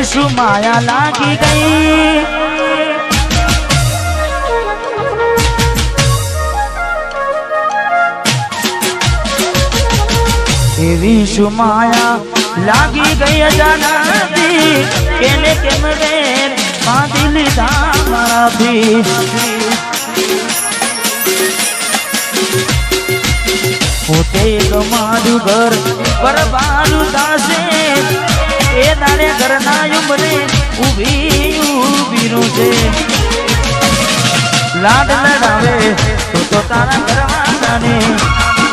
એવી શું માયા લાગી ગઈ. એવી શું માયા લાગી ગઈ અજાનાથી. કેને કેમ રે બાંધી લીધા મારાથી? પોતે ગમાડું ઘર બરબારું થાશે એ દાડે ઘરના ઊભી ઊભી ઊભી છે લાડ લડાવે તો તો તારા ઘરવાળાને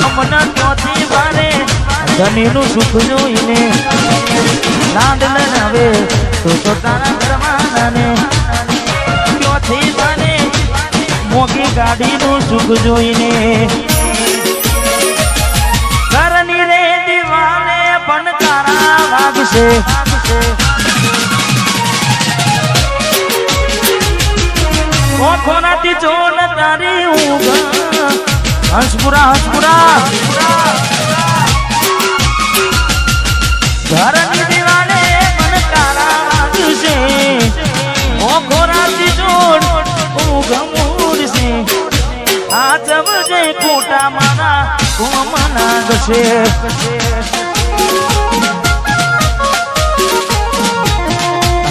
અમના ચોથી વારે? ધનીનું સુખ જોઈને. લાડ લડાવે તો તો તારા ઘરવાળાને ચોથી વારે? મોગી ગાડીનું સુખ જોઈને. ઘરની રે દિવાલે પણ તારા વાગશે ખોરાતી જો ન તારી ઊંઘ. હસપુરા હંસપુરા ઘરની દિવાલે પણ તારા વાગશે ઓખોનાથી જો ઊંઘ મૂડશે આ જે ખોટા મારા કોમના ગશે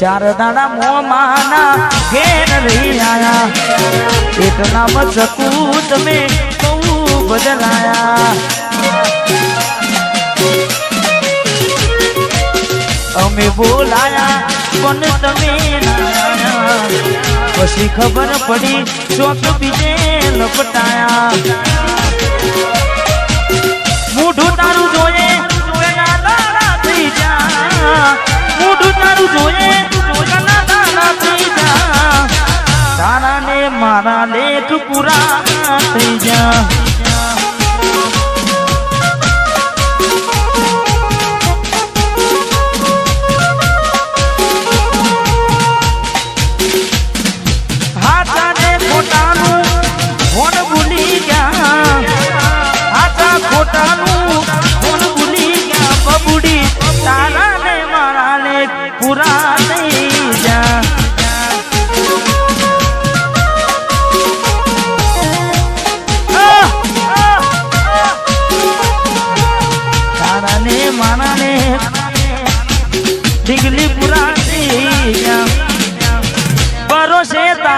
ચાર દાડા મોમાના ઘેર રહી આયા. એટલા મચકું તમે બહુ બદલાયા અમે બોલાયા, પણ તમે પછી ખબર પડી, ચોક બીજે લપટાયા. મોઢું તારું જોઈએ મોઢું તારું જોઈએ મારા લેખ પૂરા થઈ જા.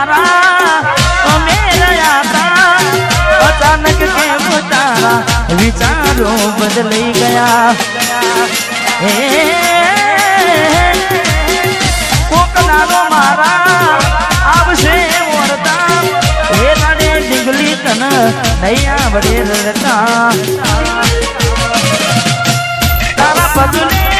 ભરોસે તારા અમે રહ્યા તા અચાનક કેમ તારા વિચારો બદલાઈ ગયા હે કોક નાનો મારા આવશે ઓરતા હે તારે ડીંગલી તન નહીં આવડે રડતા તારા પગલે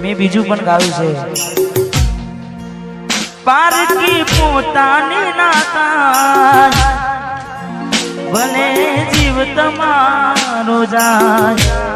મેં બીજું પણ ગાયું છે. પારકી પોતાની નાતા. ભલે જીવ તમારો જાય.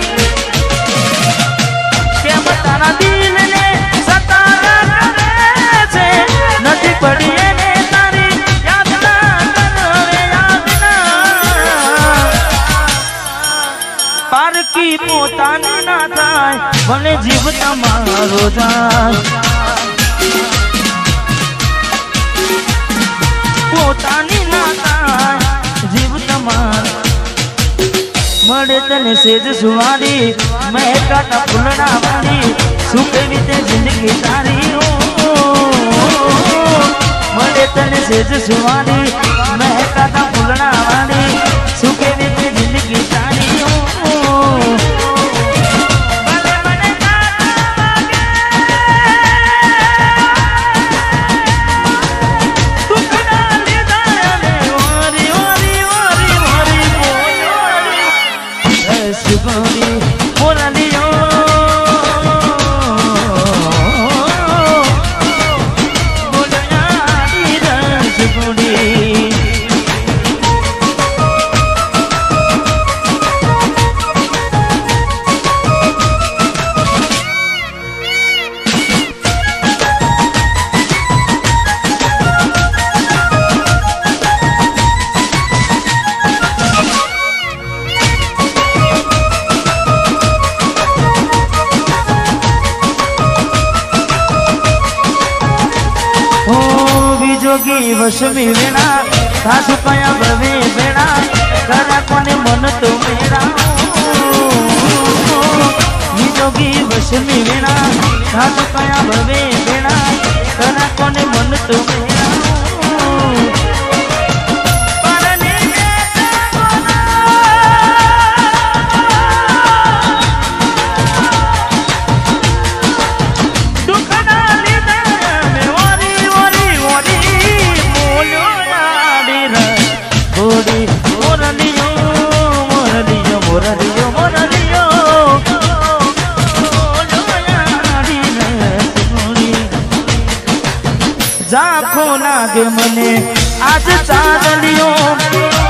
તારા દિલને સતારા કરે છે. નથી પડી એને ના ના થાય, ભલે જીવતા મારો જાય. મળે તને સેજ સુવારી મેં કાટા ફૂલડા વાળી સુખે કેવી તે જિંદગી તારી મળે તને સેજ સુવારી મેં કાટા ફૂલડા વાળી સુખે કેવી તે જિંદગી તારી વસમી વેણા સાસુ કયા ભવે વેણા કરા કોને મન તો મેરા બીજોગી વસમી વેણા સાસુ કયા ભવે વેણા કરા કોને મન તો મેરા લાગે મને? આજ ચાંદલિયો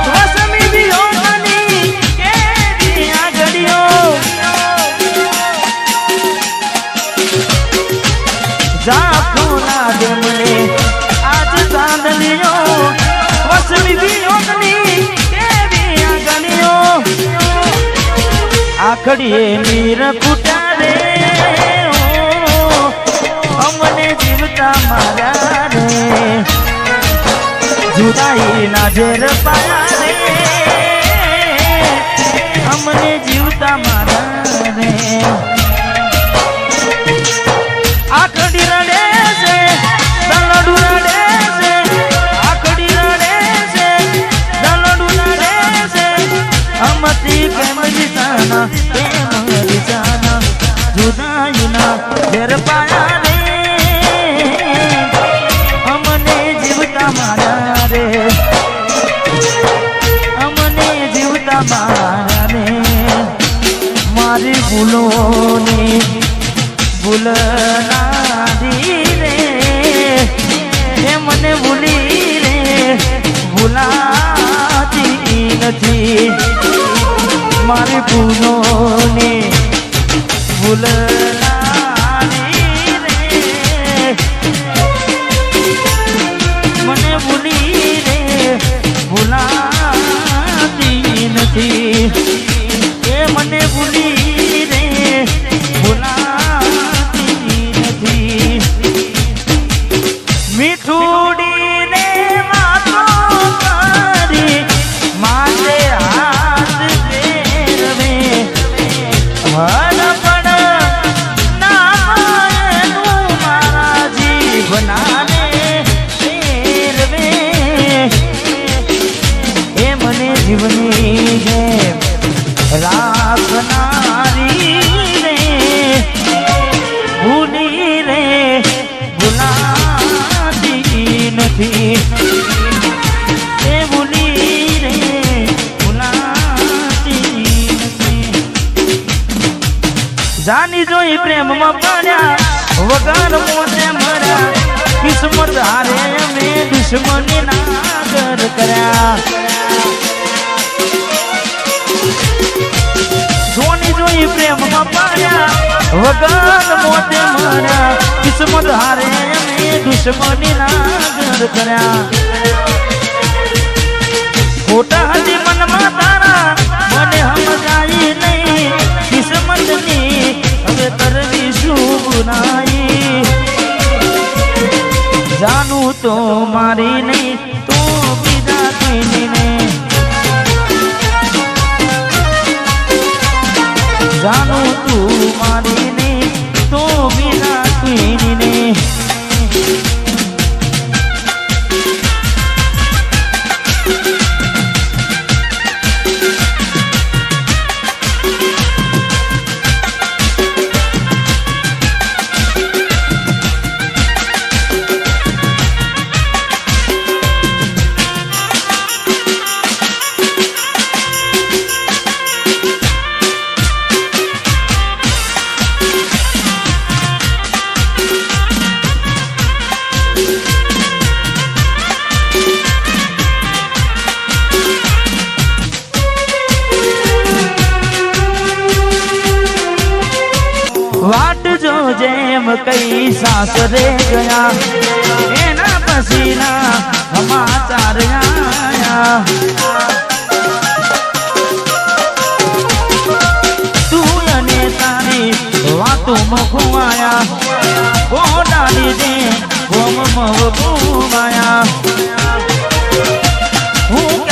વસમી દિયો મની કેરી આગળિયો ઝાંખો લાગે મને આજ ચાંદલિયો વસમી દિયો મની આગળિયો આખડીએ નીર ફૂટાડે ઓ, અમને જીવતા મારા જુદાઈ ઝેર પાયા અમને જીવતા મારા પ્રેમ જીતાના પ્રેમ જીતાના જુદાઈના ઝેર પાયા ભૂલોની ભૂલ નારી રે મને ભૂલી રે ભૂલાતી નથી મારી ભૂલોને ભૂલ વગર મોને મરા. કિસ્મત હારે મે દુશ્મની નાગર કર્યા. જોની જોઈ પ્રેમમાં પાડ્યા. વગર મોતે મર્યા કિસ્મત હારે મે દુશ્મની નાગર કર્યા. ખોટા હજી મનમાં તારા. મને સમજાય નહીં. કિસ્મતની હવે કરવી શું ગુનાઈ તો મારી નહીં તો બીજા કોઈની નહીં. તું મારી કઈ સાસરે ગયા. એના પસીના સમાચાર આયા. તું અને તારી વાતો મખુવાયા. કોડા લીધે ગોમ મવ ગુમાયા હું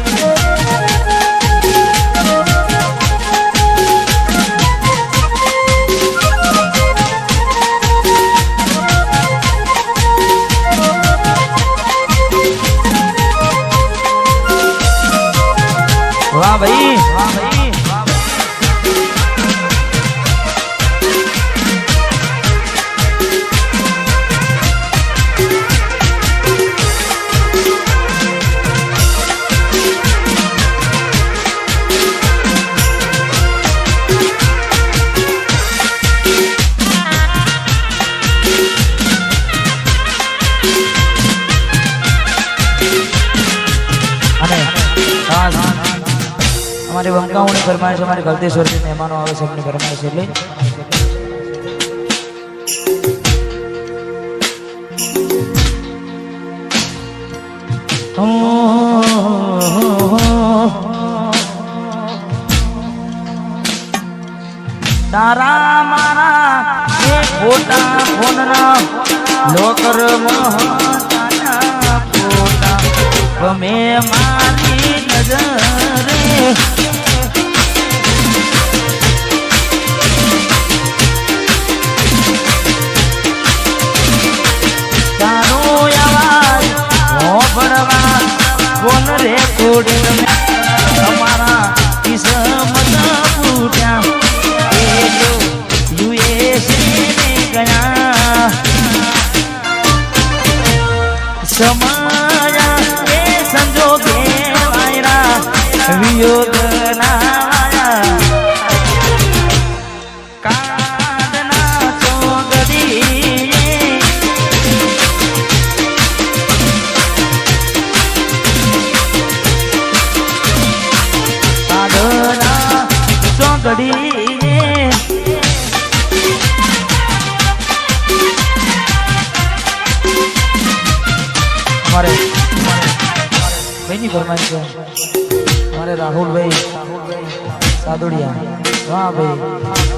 બંકાઓની છે, અમારી ગલતેશ્વરથી મહેમાનો આવે છે એમની છે, એટલે. તારા મારા એ ખોટા ફોનના લોકર ફોટા ગમે મારી નજરે ભાઈની ફરમાઈશ રાહુલભાઈ સાદુડિયા. વાહ ભાઈ.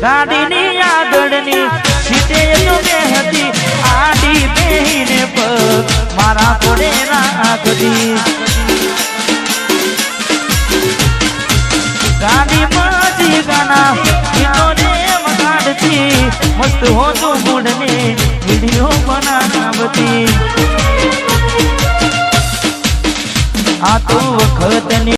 ગાડીની આગળની સીટે તો બે હતી આડી બેહીને પગ મારા પડે રાખતી. ગાડી માજી ગાના ગીતો ને વગાડતી, મસ્ત હોતું મૂડને વીડિયો બનાવતી. આ તો વખતની